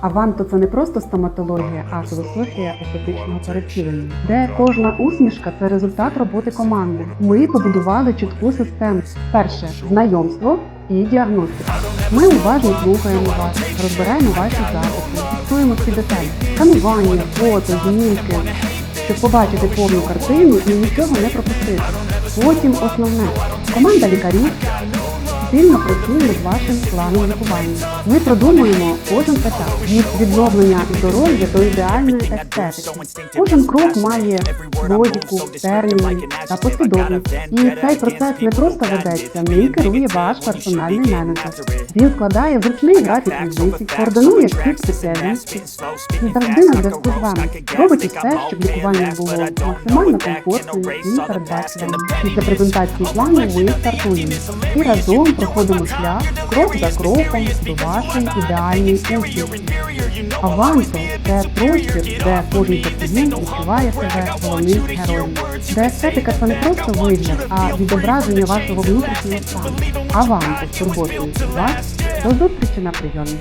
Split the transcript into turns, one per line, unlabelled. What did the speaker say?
Аванто це не просто стоматологія, а філософія естетичного перевтілення, де кожна усмішка це результат роботи команди. Ми побудували чітку систему. Перше знайомство і діагностика. Ми уважно слухаємо вас, розбираємо ваші запити, фіксуємо всі деталі, сканування, фото, знімки, щоб побачити повну картину і нічого не пропустити. Потім основне команда лікарів спільно працюємо з вашим планом лікування. Ми продумуємо кожен етап від відновлення здоров'я до ідеальної естетики. Кожен крок має логіку, терміни та послідовність. І цей процес не просто ведеться, ним керує ваш персональний менеджер. Він складає зручний графік візитів, координує всі спеціалістів і завжди на зв'язку з вами. Робить усе, щоб лікування було максимально комфортним і передбачуваним. Після презентації плану ви стартуємо і разом проходимо шлях крок за кроком до вашої ідеальної участі. Авансо це простір, де кожен пацієнт відчуває себе головним героєм. Де естетика це не просто вигляд, а відображення вашого внутрішнього стану. Авансо з турботою вас. До зустрічі на прийомі.